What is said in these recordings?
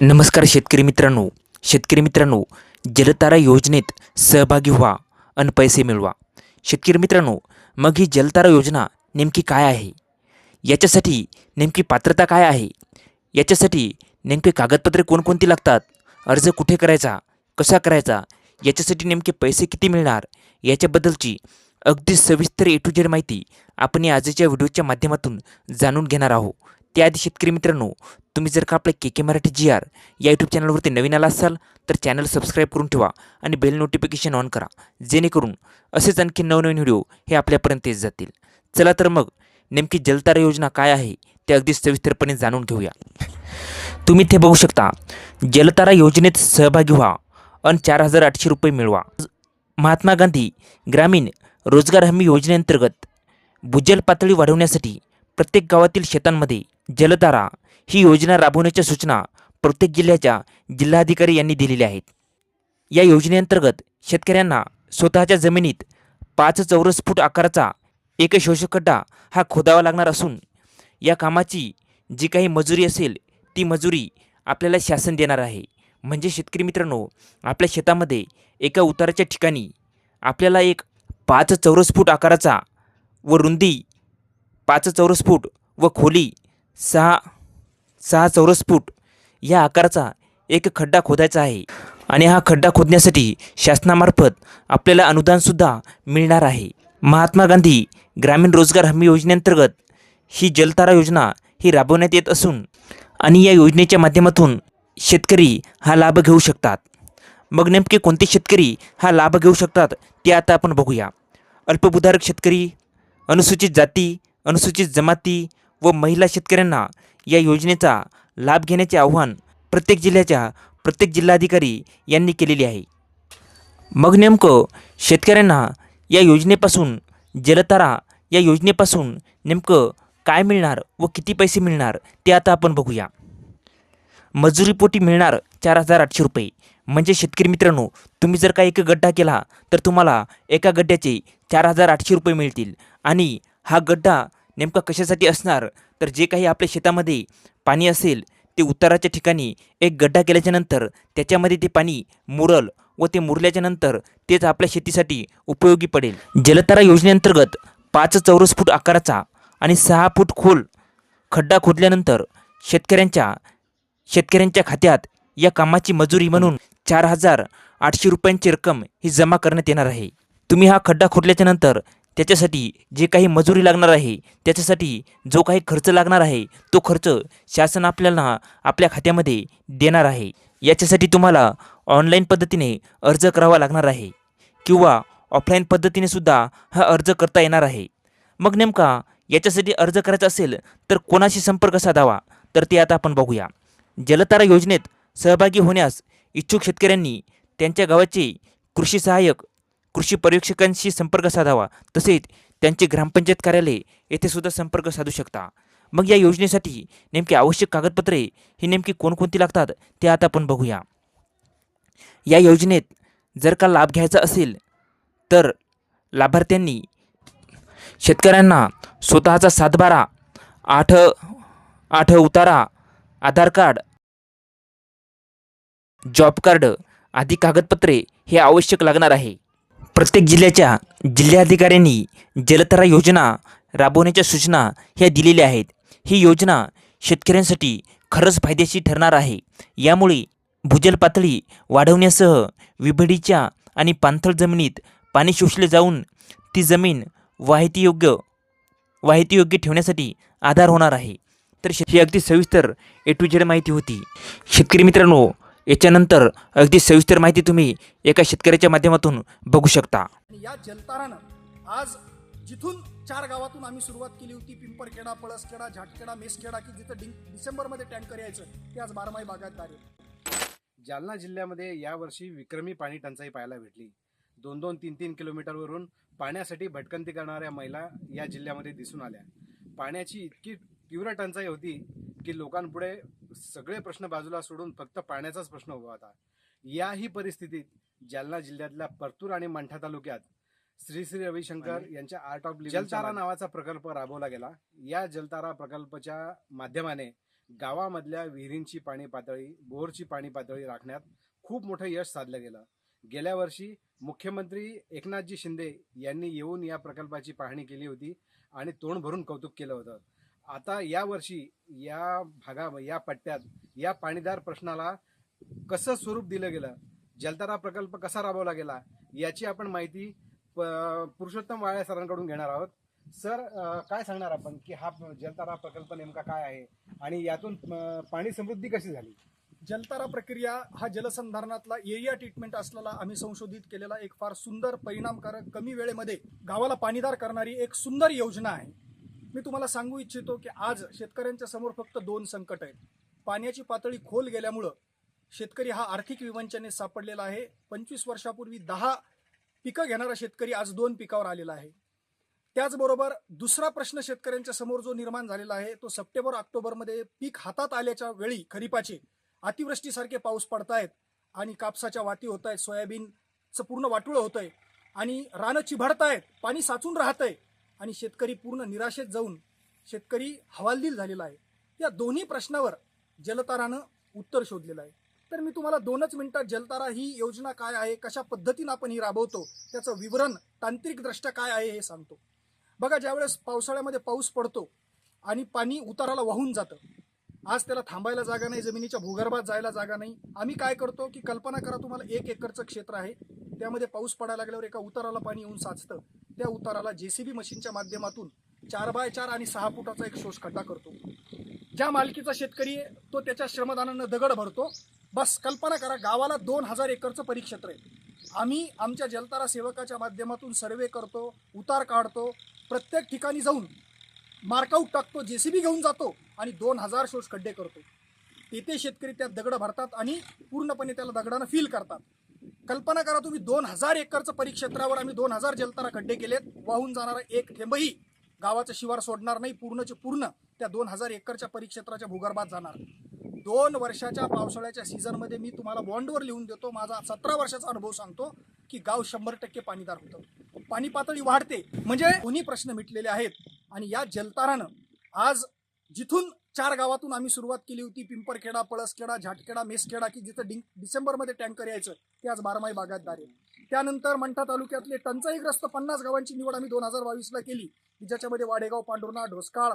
नमस्कार शेतकरी मित्रांनो. शेतकरी मित्रांनो जलतारा योजनेत सहभागी व्हा आणि पैसे मिळवा. शेतकरी मित्रांनो मग ही जलतारा योजना नेमकी काय आहे? याच्यासाठी नेमकी पात्रता काय आहे? याच्यासाठी नेमके कागदपत्रे कोणकोणती लागतात? अर्ज कुठे करायचा? कसा करायचा? याच्यासाठी नेमके पैसे किती मिळणार? याच्याबद्दलची अगदी सविस्तर ए टू जेड माहिती आपण या आजच्या व्हिडिओच्या माध्यमातून जाणून घेणार आहोत. त्याआधी शेतकरी मित्रांनो तुम्ही जर का आपल्या K K Marathi G R या यूट्यूब चॅनलवरती नवीन आला असाल तर चॅनल सबस्क्राईब करून ठेवा आणि बेल नोटिफिकेशन ऑन करा. जेणेकरून असेच आणखी नवनवीन व्हिडिओ हे आपल्यापर्यंत येत जातील. चला तर मग नेमकी जलतारा योजना काय आहे ते अगदी सविस्तरपणे जाणून घेऊया. तुम्ही ते बघू शकता जलतारा योजनेत सहभागी व्हा आणि चार हजार आठशे रुपये मिळवा. महात्मा गांधी ग्रामीण रोजगार हमी योजनेअंतर्गत भूजल पातळी वाढवण्यासाठी प्रत्येक गावातील शेतांमध्ये जलतारा ही योजना राबवण्याच्या सूचना प्रत्येक जिल्ह्याच्या जिल्हाधिकारी यांनी दिलेल्या आहेत. या योजनेअंतर्गत शेतकऱ्यांना स्वतःच्या जमिनीत पाच चौरस फूट आकाराचा एक शोषखड्डा हा खोदावा लागणार असून या कामाची जी काही मजुरी असेल ती मजुरी आपल्याला शासन देणार आहे. म्हणजे शेतकरी मित्रांनो आपल्या शेतामध्ये एका उताराच्या ठिकाणी आपल्याला एक पाच चौरस फूट आकाराचा व रुंदी पाच चौरस फूट व खोली सहा सहा चौरस फूट या आकाराचा एक खड्डा खोदायचा आहे. आणि हा खड्डा खोदण्यासाठी शासनामार्फत आपल्याला अनुदानसुद्धा मिळणार आहे. महात्मा गांधी ग्रामीण रोजगार हमी योजनेअंतर्गत ही जलतारा योजना ही राबवण्यात येत असून आणि या योजनेच्या माध्यमातून शेतकरी हा लाभ घेऊ शकतात. मग नेमके कोणते शेतकरी हा लाभ घेऊ शकतात ते आता आपण बघूया. अल्पभूधारक शेतकरी अनुसूचित जाती अनुसूचित जमाती व महिला शेतकऱ्यांना या योजनेचा लाभ घेण्याचे आव्हान प्रत्येक जिल्ह्याच्या प्रत्येक जिल्हाधिकारी यांनी केलेले आहे. मग नेमकं शेतकऱ्यांना या योजनेपासून जलतारा या योजनेपासून नेमकं काय मिळणार व किती पैसे मिळणार ते आता आपण बघूया. मजुरीपोटी मिळणार चार हजार आठशे रुपये. म्हणजे शेतकरी मित्रांनो तुम्ही जर का एक गड्डा केला तर तुम्हाला एका गड्ड्याचे चार हजार आठशे रुपये मिळतील आणि हा गड्डा नेमका कशासाठी असणार? तर जे काही आपल्या शेतामध्ये पाणी असेल ते उताराच्या ठिकाणी एक गड्डा केल्याच्यानंतर त्याच्यामध्ये ते पाणी मुरल व ते मुरल्याच्यानंतर तेच आपल्या शेतीसाठी उपयोगी पडेल. जलतारा योजनेअंतर्गत पाच चौरस फूट आकाराचा आणि सहा फूट खोल खड्डा खोदल्यानंतर शेतकऱ्यांच्या शेतकऱ्यांच्या खात्यात या कामाची मजुरी म्हणून चार हजार आठशे रुपयांची रक्कम ही जमा करण्यात येणार आहे. तुम्ही हा खड्डा खोदल्याच्यानंतर त्याच्यासाठी जे काही मजुरी लागणार आहे त्याच्यासाठी जो काही खर्च लागणार आहे तो खर्च शासन आपल्याला आपल्या खात्यामध्ये देणार आहे. याच्यासाठी तुम्हाला ऑनलाईन पद्धतीने अर्ज करावा लागणार आहे किंवा ऑफलाईन पद्धतीने सुद्धा हा अर्ज करता येणार आहे. मग नेमका याच्यासाठी अर्ज करायचा असेल तर कोणाशी संपर्क साधावा? तर ते आता आपण बघूया. जलतारा योजनेत सहभागी होण्यास इच्छुक शेतकऱ्यांनी त्यांच्या गावाचे कृषी सहाय्यक कृषी पर्यवेक्षकांशी संपर्क साधावा. तसेच त्यांचे ग्रामपंचायत कार्यालय येथे सुद्धा संपर्क साधू शकता. मग या योजनेसाठी नेमकी आवश्यक कागदपत्रे ही नेमकी कोणकोणती लागतात ते आता आपण बघूया. या योजनेत जर का लाभ घ्यायचा असेल तर लाभार्थ्यांनी शेतकऱ्यांना स्वतःचा सातबारा आठ आठ उतारा आधार कार्ड जॉब कार्ड आदी कागदपत्रे हे आवश्यक लागणार आहे. प्रत्येक जिल्ह्याच्या जिल्हाधिकाऱ्यांनी जलतरा योजना राबवण्याच्या सूचना ह्या दिलेल्या आहेत. ही योजना शेतकऱ्यांसाठी खरंच फायदेशीर ठरणार आहे. यामुळे भूजल पातळी वाढवण्यासह विभडीच्या आणि पाणथळ जमिनीत पाणी शोषले जाऊन ती जमीन वाहितीयोग्य वाहितीयोग्य ठेवण्यासाठी आधार होणार आहे. तर शे- ही अगदी सविस्तर ए टू जेड माहिती होती. शेतकरी मित्रांनो याच्यानंतर अगदी सविस्तर माहिती तुम्ही एका शेतकऱ्याच्या माध्यमातून बघू शकता. आणि या जलतारानं आज जिथून चार गावातून आम्ही सुरुवात केली होती पिंपरखेडा पळसखेडा झाटखेडा मेसखेडा की जिथं डिं डिसेंबरमध्ये टँकर यायचं ते आज बारमाही बागायतदार आहे जालना जिल्ह्यामध्ये यावर्षी विक्रमी पाणी टंचाई पाहायला भेटली. दोन दोन तीन तीन किलोमीटरवरून पाण्यासाठी भटकंती करणाऱ्या महिला या जिल्ह्यामध्ये दिसून आल्या. पाण्याची इतकी तीव्र टंचाई होती की लोकांपुढे सगळे प्रश्न बाजूला सोडून फक्त पाण्याचाच प्रश्न उभा होता. याही परिस्थितीत जालना जिल्ह्यातल्या परतूर आणि मंठा तालुक्यात श्री श्री रविशंकर यांच्या आर्ट ऑफ जलतारा नावाचा प्रकल्प राबवला गेला. या जलतारा प्रकल्पाच्या माध्यमाने गावामधल्या विहिरींची पाणी पातळी बोरची पाणी पातळी राखण्यात खूप मोठं यश साधलं गेलं. गेल्या वर्षी मुख्यमंत्री एकनाथजी शिंदे यांनी येऊन या प्रकल्पाची पाहणी केली होती आणि तोंड भरून कौतुक केलं होतं. आता या वर्षी या भागा या पट्ट्यात या पाणीदार प्रश्नाला कसं स्वरूप दिलं गेलं जलतारा प्रकल्प कसा राबवला गेला याची आपण माहिती प- पुरुषोत्तम वाळे सरांकडून घेणार आहोत. सर काय सांगणार आपण की हा जलतारा प्रकल्प नेमका काय आहे आणि यातून पाणी समृद्धी कशी झाली? जलतारा प्रक्रिया हा जलसंधारणातला एरिया ट्रीटमेंट असलेला आम्ही संशोधित केलेला एक फार सुंदर परिणामकारक कमी वेळेमध्ये गावाला पाणीदार करणारी एक सुंदर योजना आहे. मी तुम्हाला सांगू इच्छितो की आज शेतकऱ्यांच्या समोर फक्त दोन संकट आहेत. पाण्याची पातळी खोल गेल्यामुळं शेतकरी हा आर्थिक विवंचने सापडलेला आहे. पंचवीस वर्षापूर्वी दहा पिकं घेणारा शेतकरी आज दोन पिकावर आलेला आहे. त्याचबरोबर दुसरा प्रश्न शेतकऱ्यांच्या समोर जो निर्माण झालेला आहे तो सप्टेंबर ऑक्टोबरमध्ये पीक हातात आल्याच्या वेळी खरीपाचे अतिवृष्टीसारखे पाऊस पडतायत आणि कापसाच्या वाती होत आहेत सोयाबीनचं पूर्ण वाटुळं होतंय आणि रानं चिभडतायत पाणी साचून राहतंय. आणि शेतकरी पूर्ण निराशेत जाऊन शेतकरी हवालदिल झालेला आहे. या दोन्ही प्रश्नावर जलतारानं उत्तर शोधलेलं आहे. तर मी तुम्हाला दोनच मिनिटात जलतारा ही योजना काय आहे कशा पद्धतीनं आपण ही राबवतो त्याचं विवरण तांत्रिकदृष्ट्या काय आहे हे सांगतो. बघा ज्यावेळेस पावसाळ्यामध्ये पाऊस पडतो आणि पाणी उताराला वाहून जातं आज त्याला थांबायला जागा नाही जमिनीच्या भूगर्भात जायला जागा नाही. आम्ही काय करतो की कल्पना करा तुम्हाला एक एकरचं क्षेत्र आहे त्यामध्ये पाऊस पडायला लागल्यावर एका उताराला पाणी येऊन साचतं. त्या उताराला जेसीबी मशीनच्या माध्यमातून चार बाय चार आणि सहा फुटाचा एक शोष खड्डा करतो. ज्या मालकीचा शेतकरी तो त्याच्या श्रमदानानं दगड भरतो. बस कल्पना करा गावाला दोन हजार एकरचं परिक्षेत्र आहे. आम्ही आमच्या जलतारा सेवकाच्या माध्यमातून सर्वे करतो उतार काढतो. प्रत्येक ठिकाणी जाऊन मार्कआउट टाकतो जेसीबी घेऊन जातो आणि दोन हजार शोष खड्डे करतो. तेथे शेतकरी त्यात दगड भरतात आणि पूर्णपणे त्याला दगडानं फील करतात. कल्पना करा तुम्ही दोन हजार एकरचं परिक्षेत्रावर आम्ही दोन हजार जलतारा खड्डे केलेत. वाहून जाणारा एक थेंबही गावाचं शिवार सोडणार नाही. पूर्णचे पूर्ण त्या दोन हजार एकरच्या परिक्षेत्राच्या भूगर्भात जाणार. दोन वर्षाच्या पावसाळ्याच्या सीझनमध्ये मी तुम्हाला बॉन्डवर लिहून देतो. माझा सतरा वर्षाचा अनुभव सांगतो की गाव शंभर टक्के पाणीदार होतं. पाणी पातळी वाढते. म्हणजे दोन्ही प्रश्न मिटलेले आहेत. आणि या जलतारानं आज जिथून चार गावातून आम्ही सुरुवात केली होती. पिंपरखेडा पळसखेडा झाटखेडा मेसखेडा की जिथं डिंग डिसेंबरमध्ये टँकर यायचं ते आज बारमाही भागात दारे त्यानंतर मंठा तालुक्यातले टंचाईग्रस्त पन्नास गावांची निवड आम्ही दोन हजार बावीसला केली. ज्याच्यामध्ये वाडेगाव पांढुर्णा ढोसकाळ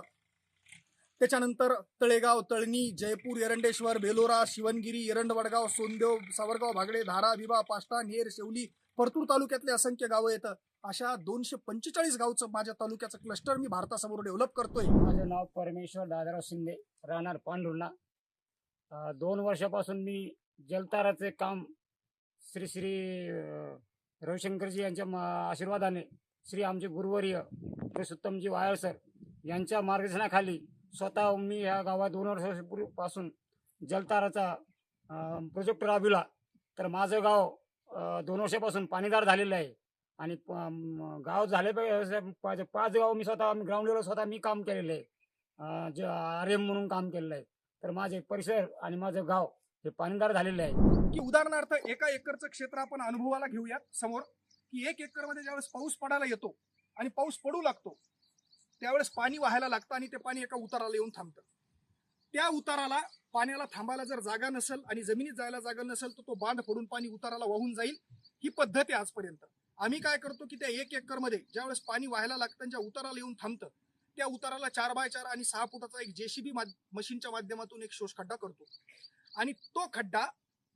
त्याच्यानंतर तळेगाव तळणी जयपूर एरंडेश्वर बेलोरा शिवनगिरी एरंड वडगाव सोनदेव सावरगाव भागडे धारा विवा पाष्टा नेर शेवली परतूर तालुक्यातले असंख्य गावं येतं. अशा दोनशे पंचेचाळीस गावचं माझ्या तालुक्याचं क्लस्टर मी भारतासमोर डेव्हलप करतोय. माझं नाव परमेश्वर दादाराव शिंदे राहणार पांढुर्णा. दोन वर्षापासून मी जलताराचे काम श्री श्री रविशंकरजी यांच्या आशीर्वादाने श्री आमचे गुरुवर्य पुरुषोत्तमजी वायर सर यांच्या मार्गदर्शनाखाली स्वतः मी ह्या गावात दोन वर्षापूर्वीपासून जलताराचा प्रोजेक्ट राबविला. तर माझं गाव दोन वर्षापासून पाणीदार झालेलं आहे. आणि प- गाव झाले पाहिजे पाच पाच गाव मी स्वतः ग्राउंड लेवल स्वतः मी काम केलेलं आहे. अं, जे आर एम म्हणून काम केलेलं आहे. तर माझे परिसर आणि माझं गाव हे पाणीदार झालेलं आहे. की उदाहरणार्थ एका एकरचं क्षेत्र आपण अनुभवाला घेऊयात समोर की एक एकरमध्ये ज्यावेळेस पाऊस पडायला येतो आणि पाऊस पडू लागतो त्यावेळेस पाणी वाहायला लागतं आणि ते पाणी एका उताराला येऊन थांबतं. त्या उताराला पाण्याला थांबायला जर जागा नसेल आणि जमिनीत जायला जागा नसेल तर तो बांध फोडून पाणी उताराला वाहून जाईल. ही पद्धत आहे आजपर्यंत. आम्ही काय करतो की त्या एक एकरमध्ये ज्यावेळेस पाणी व्हायला लागतं ज्या उताराला येऊन थांबतं त्या उताराला चार बाय चार आणि सहा फुटाचा एक जेसीबी मशीनच्या माध्यमातून एक शोष खड्डा करतो. आणि तो खड्डा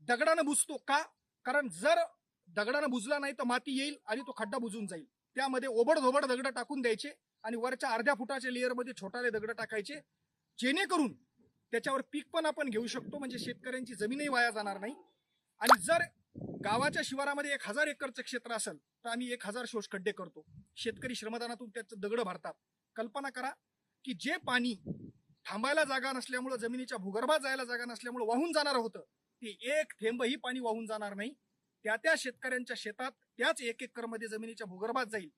दगडानं बुजतो का? कारण जर दगडानं बुजला नाही तर माती येईल आणि तो खड्डा बुजून जाईल. त्यामध्ये ओबड धोबड दगड टाकून द्यायचे आणि वरच्या अर्ध्या फुटाच्या लेअरमध्ये छोटाले दगड टाकायचे जेणेकरून त्याच्यावर पीक पण आपण घेऊ शकतो. म्हणजे शेतकऱ्यांची जमीनही वाया जाणार नाही. आणि जर गावाच्या शिवारामध्ये एक हजार एकरचं क्षेत्र असेल तर आम्ही एक हजार शोष खड्डे करतो. शेतकरी श्रमदानातून त्याचं दगड भरतात. कल्पना करा की जे पाणी थांबायला जागा नसल्यामुळं जमिनीच्या भूगर्भात जायला जागा नसल्यामुळं वाहून जाणार होतं ते एक थेंबही पाणी वाहून जाणार नाही. त्या त्या शेतकऱ्यांच्या शेतात त्याच एक एकरमध्ये जमिनीच्या भूगर्भात जाईल.